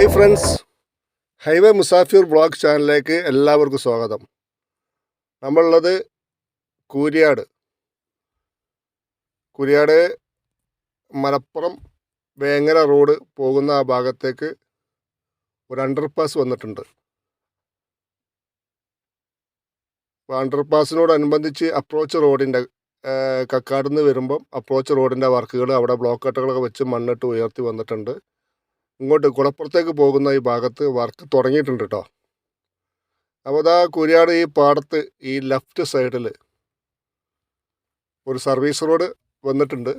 Hi friends highway Musafir vlog ചാനലിലേക്ക് എല്ലാവർക്കും സ്വാഗതം. നമ്മളുള്ളത് കൂരിയാട്. കുരിയാട് മലപ്പുറം വേങ്ങര റോഡ് പോകുന്ന ആ ഭാഗത്തേക്ക് ഒരു അണ്ടർപാസ് വന്നിട്ടുണ്ട്. അപ്പോൾ അണ്ടർപാസിനോടനുബന്ധിച്ച് അപ്രോച്ച് റോഡിന്റെ കക്കാട് നിന്ന് വരുമ്പം അപ്രോച്ച് റോഡിന്റെ വർക്കുകൾ അവിടെ ബ്ലോക്ക് കട്ടുകളൊക്കെ വെച്ച് മണ്ണിട്ട് ഉയർത്തി വന്നിട്ടുണ്ട്. ഇങ്ങോട്ട് കുളപ്പുറത്തേക്ക് പോകുന്ന ഈ ഭാഗത്ത് വർക്ക് തുടങ്ങിയിട്ടുണ്ട് കേട്ടോ അപ്പോൾ അതാ കുര്യാട് ഈ പാടത്ത് ഈ ലെഫ്റ്റ് സൈഡിൽ ഒരു സർവീസ് റോഡ് വന്നിട്ടുണ്ട്.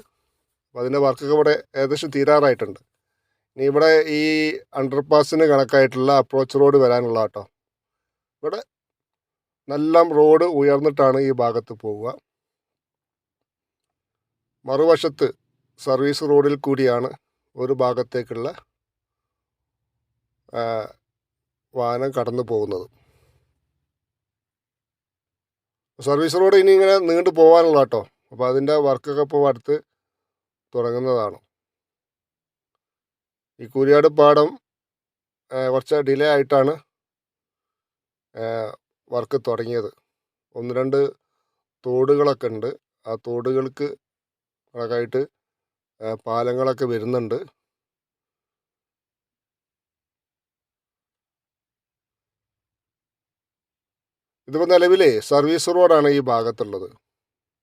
അപ്പോൾ അതിന്റെ വർക്കൊക്കെ ഇവിടെ ഏകദേശം തീരാറായിട്ടുണ്ട്. ഇനി ഇവിടെ ഈ അണ്ടർപാസിന് കണക്കായിട്ടുള്ള അപ്രോച്ച് റോഡ് വരാനുള്ള കേട്ടോ ഇവിടെ നല്ല റോഡ് ഉയർന്നിട്ടാണ് ഈ ഭാഗത്ത് പോവുക. മറുവശത്ത് സർവീസ് റോഡിൽ കൂടിയാണ് ഒരു ഭാഗത്തേക്കുള്ള വാഹനം കടന്നു പോകുന്നത്. സർവീസ് റോഡ് ഇനി ഇങ്ങനെ നീണ്ടു പോകാനുള്ള കേട്ടോ. അപ്പോൾ അതിന്റെ വർക്കൊക്കെ ഇപ്പോൾ അടുത്ത് തുടങ്ങുന്നതാണ്. ഈ കുരിയാട് പാടം കുറച്ച് ഡിലേ ആയിട്ടാണ് വർക്ക് തുടങ്ങിയത്. ഒന്ന് രണ്ട് തോടുകളൊക്കെ ഉണ്ട്. ആ തോടുകൾക്ക് കണക്കായിട്ട് പാലങ്ങളൊക്കെ വരുന്നുണ്ട്. ഇതിപ്പോൾ നിലവിലെ സർവീസ് റോഡാണ് ഈ ഭാഗത്തുള്ളത്.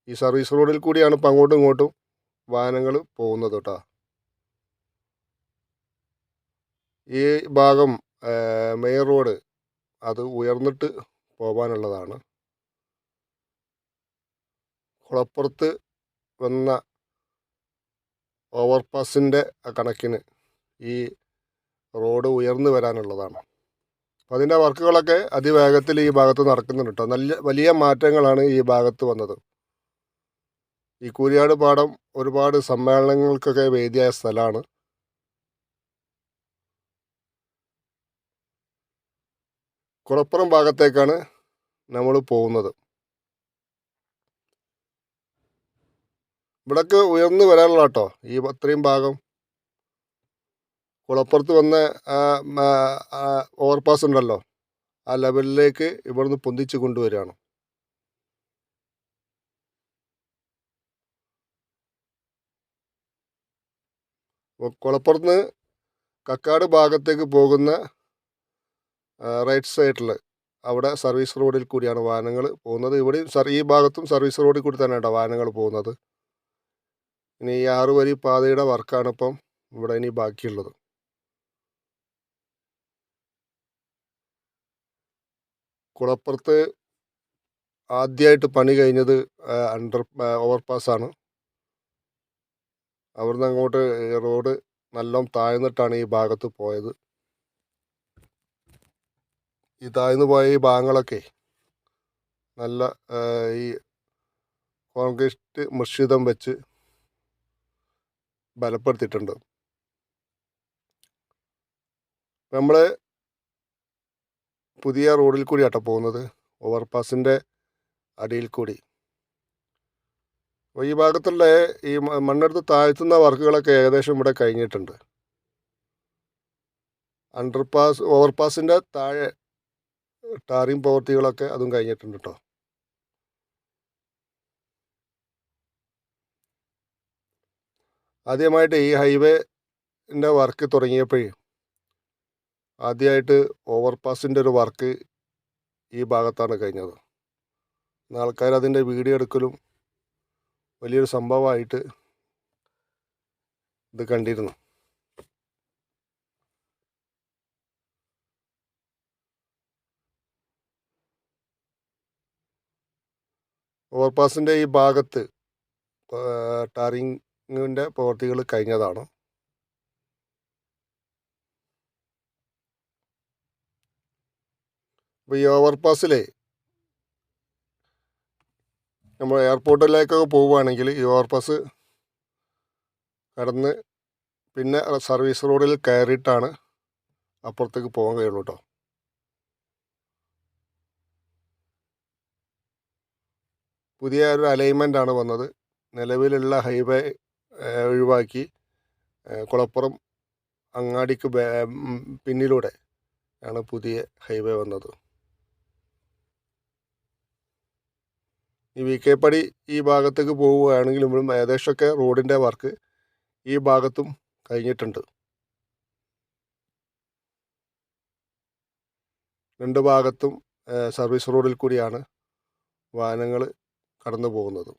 ഈ സർവീസ് റോഡിൽ കൂടിയാണ് ഇപ്പം അങ്ങോട്ടും ഇങ്ങോട്ടും വാഹനങ്ങൾ പോകുന്നത് കേട്ടോ. ഈ ഭാഗം മെയിൻ റോഡ് അത് ഉയർന്നിട്ട് പോകാനുള്ളതാണ്. കുളപ്പുറത്ത് വന്ന ഓവർപാസിന്റെ കണക്കിന് ഈ റോഡ് ഉയർന്നു വരാനുള്ളതാണ്. അപ്പോൾ അതിന്റെ വർക്കുകളൊക്കെ അതിവേഗത്തിൽ ഈ ഭാഗത്ത് നടക്കുന്നുണ്ട് കേട്ടോ നല്ല വലിയ മാറ്റങ്ങളാണ് ഈ ഭാഗത്ത് വന്നത്. ഈ കൂരിയാട് പാടം ഒരുപാട് സമ്മേളനങ്ങൾക്കൊക്കെ വേദിയായ സ്ഥലമാണ്. കുളപ്പുറം ഭാഗത്തേക്കാണ് നമ്മൾ പോകുന്നത്. ഇവിടൊക്കെ ഉയർന്നു വരാനുള്ള കേട്ടോ ഈ അത്രയും ഭാഗം കുളപ്പുറത്ത് വന്ന ഓവർപാസ് ഉണ്ടല്ലോ. ആ ലെവലിലേക്ക് ഇവിടുന്ന് പൊന്തിച്ച് കൊണ്ടുവരികയാണ്. കുളപ്പുറത്ത് നിന്ന് കക്കാട് ഭാഗത്തേക്ക് പോകുന്ന റൈറ്റ് സൈഡിൽ അവിടെ സർവീസ് റോഡിൽ കൂടിയാണ് വാഹനങ്ങൾ പോകുന്നത്. ഇവിടെയും സർ ഈ ഭാഗത്തും സർവീസ് റോഡിൽ കൂടി തന്നെയാണ് വാഹനങ്ങൾ പോകുന്നത്. ഇനി ഈ ആറുവരി പാതയുടെ വർക്കാണ് ഇപ്പം ഇവിടെ ഇനി ബാക്കിയുള്ളത്. കുളപ്പുറത്ത് ആദ്യമായിട്ട് പണി കഴിഞ്ഞത് അണ്ടർ ഓവർപാസ്സാണ് അവിടുന്ന് അങ്ങോട്ട് റോഡ് നല്ലോണം താഴ്ന്നിട്ടാണ് ഈ ഭാഗത്ത് പോയത്. ഈ താഴ്ന്നു പോയ ഈ ഭാഗങ്ങളൊക്കെ നല്ല ഈ കോൺക്രീറ്റ് മിശ്രിതം വെച്ച് ബലപ്പെടുത്തിയിട്ടുണ്ട്. നമ്മൾ പുതിയ റോഡിൽ കൂടി ആട്ടോ പോകുന്നത്. ഓവർപാസിന്റെ അടിയിൽ കൂടി. അപ്പോൾ ഈ ഭാഗത്തുള്ള ഈ മണ്ണെടുത്ത് താഴ്ത്തുന്ന വർക്കുകളൊക്കെ ഏകദേശം ഇവിടെ കഴിഞ്ഞിട്ടുണ്ട്. അണ്ടർപാസ് ഓവർപാസിന്റെ താഴെ ടാറിങ് പ്രവൃത്തികളൊക്കെ അതും കഴിഞ്ഞിട്ടുണ്ട് കേട്ടോ ആദ്യമായിട്ട് ഈ ഹൈവേന്റെ വർക്ക് തുടങ്ങിയപ്പോഴേ ആദ്യമായിട്ട് ഓവർപാസിന്റെ ഒരു വർക്ക് ഈ ഭാഗത്താണ് കഴിഞ്ഞത്. ആൾക്കാർ അതിന്റെ വീഡിയോ എടുക്കലും വലിയൊരു സംഭവമായിട്ട് ഇത് കണ്ടിരുന്നു. ഓവർപാസിന്റെ ഈ ഭാഗത്ത് ടാറിങ്ങിന്റെ പ്രവർത്തികൾ കഴിഞ്ഞതാണ്. അപ്പോൾ ഈ ഓവർപാസിലെ നമ്മൾ എയർപോർട്ടിലേക്കൊക്കെ പോവുകയാണെങ്കിൽ ഈ ഓവർപാസ് കടന്ന് പിന്നെ സർവീസ് റോഡിൽ കയറിയിട്ടാണ് അപ്പുറത്തേക്ക് പോകാൻ കഴിയുള്ളൂ കേട്ടോ പുതിയ ഒരു അലൈൻമെന്റ് ആണ് വന്നത്. നിലവിലുള്ള ഹൈവേ ഒഴിവാക്കി കുളപ്പുറം അങ്ങാടിക്ക് പിന്നിലൂടെ ആണ് പുതിയ ഹൈവേ വന്നത്. ഈ വി കെ പടി ഈ ഭാഗത്തേക്ക് പോവുകയാണെങ്കിൽ ഇവിടും ഏകദേശമൊക്കെ റോഡിന്റെ വർക്ക് ഈ ഭാഗത്തും കഴിഞ്ഞിട്ടുണ്ട്. രണ്ട് ഭാഗത്തും സർവീസ് റോഡിൽ കൂടിയാണ് വാഹനങ്ങൾ കടന്നു പോകുന്നത്.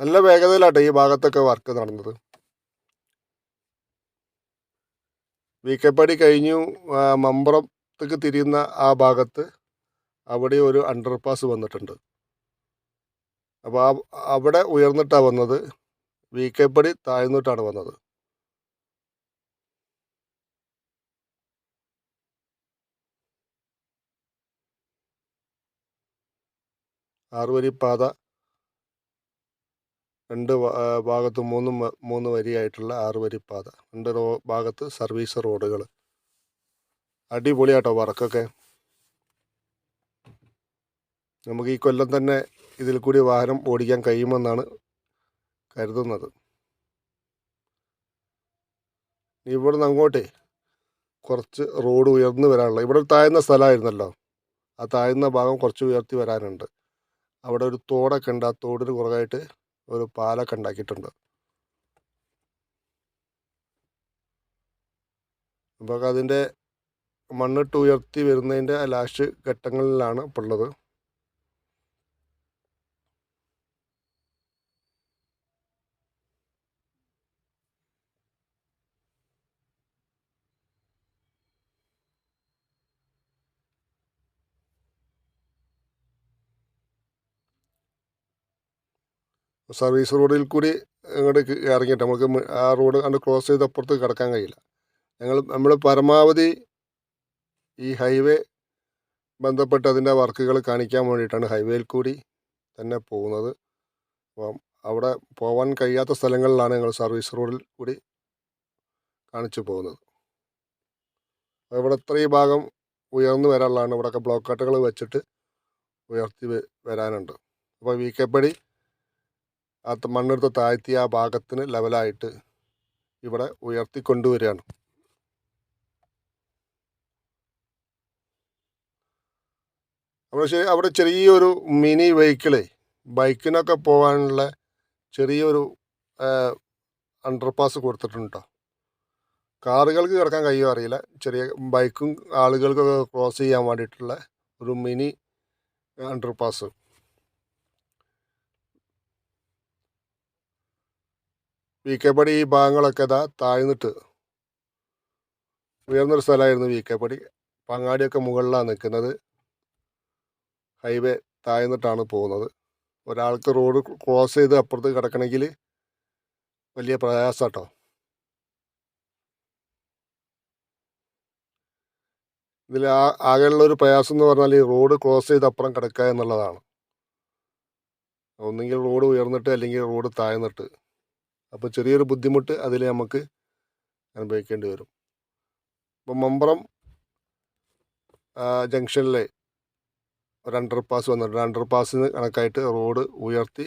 നല്ല വേഗതയിലാട്ടെ ഈ ഭാഗത്തൊക്കെ വർക്ക് നടന്നത്. വി കഴിഞ്ഞു മമ്പുറത്തേക്ക് തിരിയുന്ന ആ ഭാഗത്ത് അവിടെ ഒരു അണ്ടർപാസ് വന്നിട്ടുണ്ട്. അപ്പോൾ ആ അവിടെ ഉയർന്നിട്ടാണ് വന്നത് വി കെ പടി താഴ്ന്നിട്ടാണ് വന്നത്. ആറുവരി പാത രണ്ട് ഭാഗത്ത് മൂന്ന് മൂന്ന് വരിയായിട്ടുള്ള ആറുവരി പാത രണ്ട് റോ ഭാഗത്ത് സർവീസ് റോഡുകൾ അടിപൊളിയാട്ടോ വർക്കൊക്കെ. നമുക്ക് ഈ കൊല്ലം തന്നെ ഇതിൽ കൂടി വാഹനം ഓടിക്കാൻ കഴിയുമെന്നാണ് കരുതുന്നത്. ഇവിടെ നിന്ന് അങ്ങോട്ടേ കുറച്ച് റോഡ് ഉയർന്നു വരാനുള്ള ഇവിടെ താഴ്ന്ന സ്ഥലമായിരുന്നല്ലോ. ആ താഴ്ന്ന ഭാഗം കുറച്ച് ഉയർത്തി വരാനുണ്ട്. അവിടെ ഒരു തോടൊക്കെ ഉണ്ട്. ആ തോടിന് കുറവായിട്ട് ഒരു പാലൊക്കെ ഉണ്ടാക്കിയിട്ടുണ്ട്. അപ്പോൾ അതിന്റെ മണ്ണിട്ട് ഉയർത്തി വരുന്നതിന്റെ ലാസ്റ്റ് ഘട്ടങ്ങളിലാണ് ഇപ്പോൾ ഉള്ളത്. സർവീസ് റോഡിൽ കൂടി ഇങ്ങോട്ട് ഇറങ്ങിയിട്ട് നമുക്ക് ആ റോഡ് കണ്ട് ക്രോസ് ചെയ്ത് അപ്പുറത്ത് കിടക്കാൻ കഴിയില്ല. ഞങ്ങൾ നമ്മൾ പരമാവധി ഈ ഹൈവേ ബന്ധപ്പെട്ട് അതിന്റെ വർക്കുകൾ കാണിക്കാൻ വേണ്ടിയിട്ടാണ് ഹൈവേയിൽ കൂടി തന്നെ പോകുന്നത്. അപ്പം അവിടെ പോകാൻ കഴിയാത്ത സ്ഥലങ്ങളിലാണ് ഞങ്ങൾ സർവീസ് റോഡിൽ കൂടി കാണിച്ചു പോകുന്നത്. ഇവിടെ ഇത്രയും ഭാഗം ഉയർന്നു വരാനുള്ളതാണ്. ഇവിടെയൊക്കെ ബ്ലോക്ക് കട്ടുകൾ വെച്ചിട്ട് ഉയർത്തി വരാനുണ്ട്. അപ്പോൾ വി കെ പടി ആ ത- മണ്ണെടുത്ത് താഴ്ത്തിയ ആ ഭാഗത്തിന് ലെവലായിട്ട് ഇവിടെ ഉയർത്തിക്കൊണ്ടുവരികയാണ്. ശരി അവിടെ ചെറിയൊരു മിനി വെഹിക്കിളേ ബൈക്കിനൊക്കെ പോകാനുള്ള ചെറിയൊരു അണ്ടർപാസ് കൊടുത്തിട്ടുണ്ടോ? കാറുകൾക്ക് കിടക്കാൻ കഴിയും അറിയില്ല. ചെറിയ ബൈക്കും ആളുകൾക്കൊക്കെ ക്രോസ് ചെയ്യാൻ വേണ്ടിയിട്ടുള്ള ഒരു മിനി അണ്ടർപാസ് വി കെ പടി ഈ ഭാഗങ്ങളൊക്കെ ഇതാ താഴ്ന്നിട്ട്. ഉയർന്നൊരു സ്ഥലമായിരുന്നു വി കെ പടി പങ്ങാടിയൊക്കെ മുകളിലാണ് നിൽക്കുന്നത്. ഹൈവേ താഴ്ന്നിട്ടാണ് പോകുന്നത്. ഒരാൾക്ക് റോഡ് ക്രോസ് ചെയ്ത് അപ്പുറത്ത് കിടക്കണമെങ്കിൽ വലിയ പ്രയാസം കേട്ടോ ഇതിൽ ആ ആകെയുള്ള ഒരു പ്രയാസം എന്ന് പറഞ്ഞാൽ ഈ റോഡ് ക്രോസ് ചെയ്ത് അപ്പുറം കിടക്കുക എന്നുള്ളതാണ്. ഒന്നുകിൽ റോഡ് ഉയർന്നിട്ട് അല്ലെങ്കിൽ റോഡ് താഴ്ന്നിട്ട്. അപ്പോൾ ചെറിയൊരു ബുദ്ധിമുട്ട് അതിൽ നമുക്ക് അനുഭവിക്കേണ്ടി വരും. ഇപ്പം മമ്പറം ജംഗ്ഷനിലെ ഒരു അണ്ടർ പാസ് വന്നിട്ടുണ്ട് അണ്ടർ പാസിന് കണക്കായിട്ട് റോഡ് ഉയർത്തി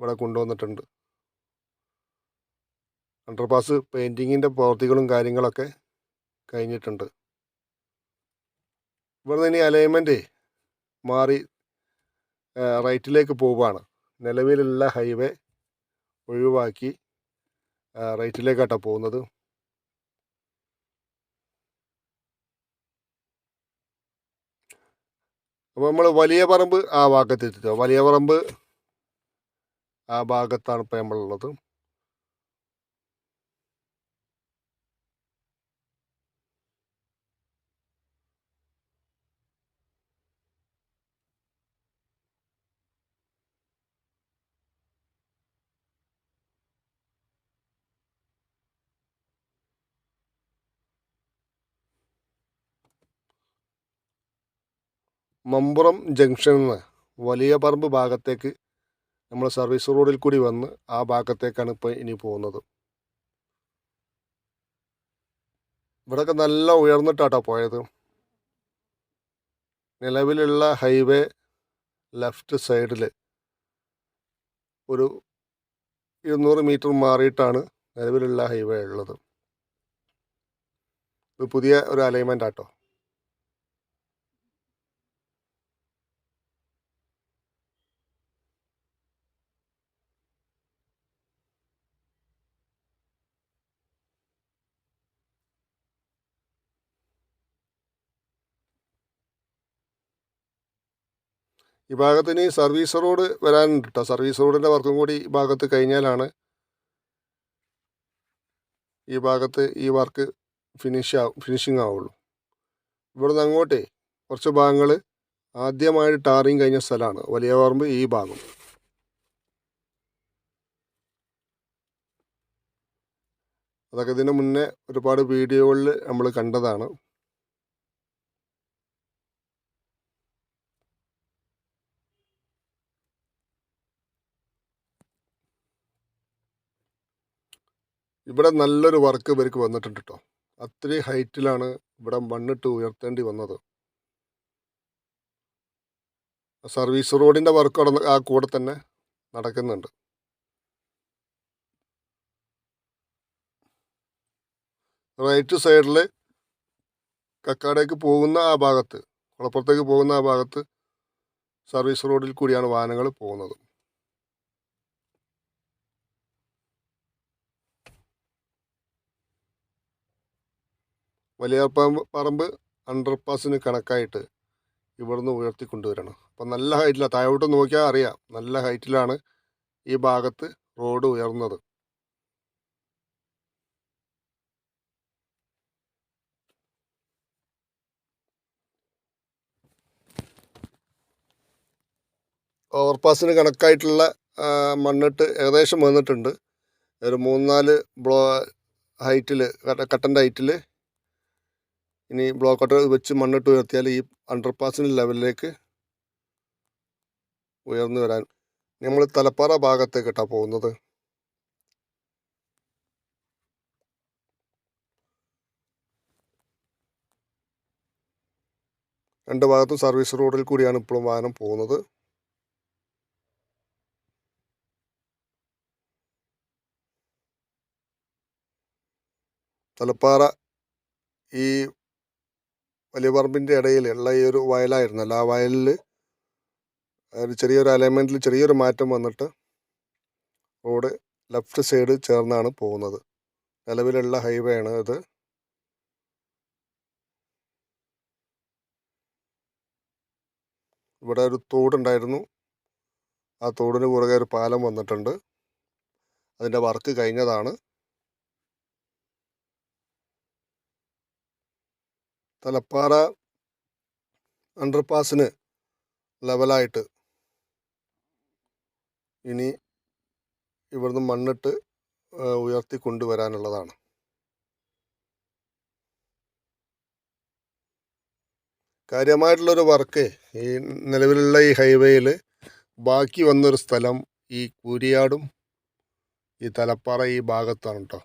ഇവിടെ കൊണ്ടുവന്നിട്ടുണ്ട്. അണ്ടർപാസ് പെയിന്റിങ്ങിന്റെ പ്രവൃത്തികളും കാര്യങ്ങളൊക്കെ കഴിഞ്ഞിട്ടുണ്ട്. ഇവിടെ നിന്ന് ഇനി അലൈൻമെന്റ് മാറി റൈറ്റിലേക്ക് പോവുകയാണ്. നിലവിലുള്ള ഹൈവേ ഒഴിവാക്കി റൈറ്റിലേക്കാട്ടാണ് പോകുന്നത്. അപ്പോൾ നമ്മൾ വലിയ പറമ്പ് ആ ഭാഗത്ത് എത്തിച്ചോ വലിയ പറമ്പ് ആ ഭാഗത്താണ് ഇപ്പോൾ നമ്മളുള്ളത്. മമ്പുറം ജംഗ്ഷനിൽ നിന്ന് വലിയ പറമ്പ് ഭാഗത്തേക്ക് നമ്മൾ സർവീസ് റോഡിൽ കൂടി വന്ന് ആ ഭാഗത്തേക്കാണ് ഇപ്പോൾ ഇനി പോകുന്നത്. ഇവിടെയൊക്കെ നല്ല ഉയർന്നിട്ടാട്ടോ പോയത്. നിലവിലുള്ള ഹൈവേ ലെഫ്റ്റ് സൈഡിൽ ഒരു ഇരുന്നൂറ് മീറ്റർ മാറിയിട്ടാണ് നിലവിലുള്ള ഹൈവേ ഉള്ളത്. ഇത് പുതിയ ഒരു അലൈൻമെന്റ് ആട്ടോ. ഈ ഭാഗത്തിന് സർവീസ് റോഡ് വരാനുണ്ട് കേട്ടോ സർവീസ് റോഡിന്റെ വർക്കും കൂടി ഈ ഭാഗത്ത് കഴിഞ്ഞാലാണ് ഈ ഭാഗത്ത് ഈ വർക്ക് ഫിനിഷ് ആവും ഫിനിഷിങ് ആവുള്ളൂ. ഇവിടെ നിന്ന് അങ്ങോട്ടേ കുറച്ച് ഭാഗങ്ങൾ ആദ്യമായിട്ട് ടാറിങ് കഴിഞ്ഞ സ്ഥലമാണ് വലിയ പറമ്പ് ഈ ഭാഗം. അതൊക്കെ ഇതിന് മുന്നേ ഒരുപാട് വീഡിയോകളിൽ നമ്മൾ കണ്ടതാണ്. ഇവിടെ നല്ലൊരു വർക്ക് ഇവർക്ക് വന്നിട്ടുണ്ട് കേട്ടോ അത്രയും ഹൈറ്റിലാണ് ഇവിടെ മണ്ണിട്ട് ഉയർത്തേണ്ടി വന്നത്. സർവീസ് റോഡിന്റെ വർക്ക് ആ കൂടെ തന്നെ നടക്കുന്നുണ്ട്. റൈറ്റ് സൈഡിൽ കക്കാടേക്ക് പോകുന്ന ആ ഭാഗത്ത് കുളപ്പുറത്തേക്ക് പോകുന്ന ആ ഭാഗത്ത് സർവീസ് റോഡിൽ കൂടിയാണ് വാഹനങ്ങൾ പോകുന്നത്. വലിയ പറമ്പ് അണ്ടർപാസിന് കണക്കായിട്ട് ഇവിടുന്ന് ഉയർത്തിക്കൊണ്ടുവരണം. അപ്പം നല്ല ഹൈറ്റിലാണ് താഴോട്ട് നോക്കിയാൽ അറിയാം. നല്ല ഹൈറ്റിലാണ് ഈ ഭാഗത്ത് റോഡ് ഉയർന്നത്. ഓവർപാസിന് കണക്കായിട്ടുള്ള മണ്ണിട്ട് ഏകദേശം വന്നിട്ടുണ്ട്. ഒരു മൂന്നാൽ ബ്ലോ ഹൈറ്റിൽ കട്ടന്റെ ഹൈറ്റിൽ ഇനി ബ്ലോക്ക് കട്ടർ വെച്ച് മണ്ണിട്ട് ഉയർത്തിയാൽ ഈ അണ്ടർപാസിന്റെ ലെവലിലേക്ക് ഉയർന്നു വരാൻ നമ്മൾ തലപ്പാറ ഭാഗത്തേക്കിട്ടാണ് പോകുന്നത്. രണ്ട് ഭാഗത്തും സർവീസ് റോഡിൽ കൂടിയാണ് ഇപ്പോഴും വാഹനം പോകുന്നത്. തലപ്പാറ ഈ വലിയ പറമ്പിന്റെ ഇടയിൽ ഉള്ള ഈ ഒരു വയലായിരുന്നല്ലോ. ആ വയലിൽ ഒരു ചെറിയൊരു അലൈൻമെന്റിൽ ചെറിയൊരു മാറ്റം വന്നിട്ട് റോഡ് ലെഫ്റ്റ് സൈഡ് ചേർന്നാണ് പോകുന്നത്. നിലവിലുള്ള ഹൈവേ ആണ് അത്. ഇവിടെ ഒരു തോടുണ്ടായിരുന്നു. ആ തോടിന് പുറകെ ഒരു പാലം വന്നിട്ടുണ്ട്. അതിന്റെ വർക്ക് കഴിഞ്ഞതാണ്. തലപ്പാറ അണ്ടർപാസിന് ലെവലായിട്ട് ഇനി ഇവിടുന്ന് മണ്ണിട്ട് ഉയർത്തി കൊണ്ടുവരാനുള്ളതാണ്. കാര്യമായിട്ടുള്ളൊരു വർക്ക് ഈ നിലവിലുള്ള ഈ ഹൈവേയിൽ ബാക്കി വന്നൊരു സ്ഥലം ഈ കൂരിയാടും ഈ തലപ്പാറ ഈ ഭാഗത്താണ് കേട്ടോ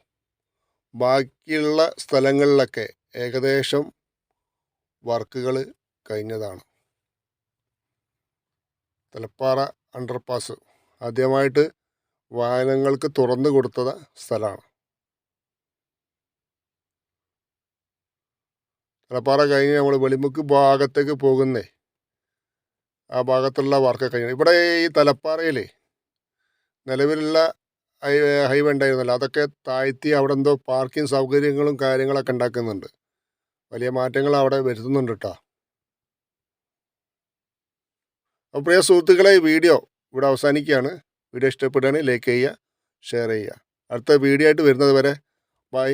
ബാക്കിയുള്ള സ്ഥലങ്ങളിലൊക്കെ ഏകദേശം വർക്കുകൾ കഴിഞ്ഞതാണ്. തലപ്പാറ അണ്ടർപാസ് ആദ്യമായിട്ട് വാഹനങ്ങൾക്ക് തുറന്നു കൊടുത്തത് സ്ഥലമാണ്. തലപ്പാറ കഴിഞ്ഞ് നമ്മൾ വെളിമുക്ക് ഭാഗത്തേക്ക് പോകുന്നേ. ആ ഭാഗത്തുള്ള വർക്ക് കഴിഞ്ഞു. ഇവിടെ ഈ തലപ്പാറയിൽ നിലവിലുള്ള ഹൈ ഹൈവേ ഉണ്ടായിരുന്നല്ലോ. അതൊക്കെ താഴ്ത്തി അവിടെ എന്തോ പാർക്കിംഗ് സൗകര്യങ്ങളും കാര്യങ്ങളൊക്കെ ഉണ്ടാക്കുന്നുണ്ട്. വലിയ മാറ്റങ്ങൾ അവിടെ വരുത്തുന്നുണ്ട് കേട്ടോ അപ്പോൾ പ്രിയ സുഹൃത്തുക്കളെ വീഡിയോ ഇവിടെ അവസാനിക്കുകയാണ്. വീഡിയോ ഇഷ്ടപ്പെടുകയാണെങ്കിൽ ലൈക്ക് ചെയ്യുക ഷെയർ ചെയ്യുക. അടുത്ത വീഡിയോ ആയിട്ട് വരുന്നത് വരെ ബൈ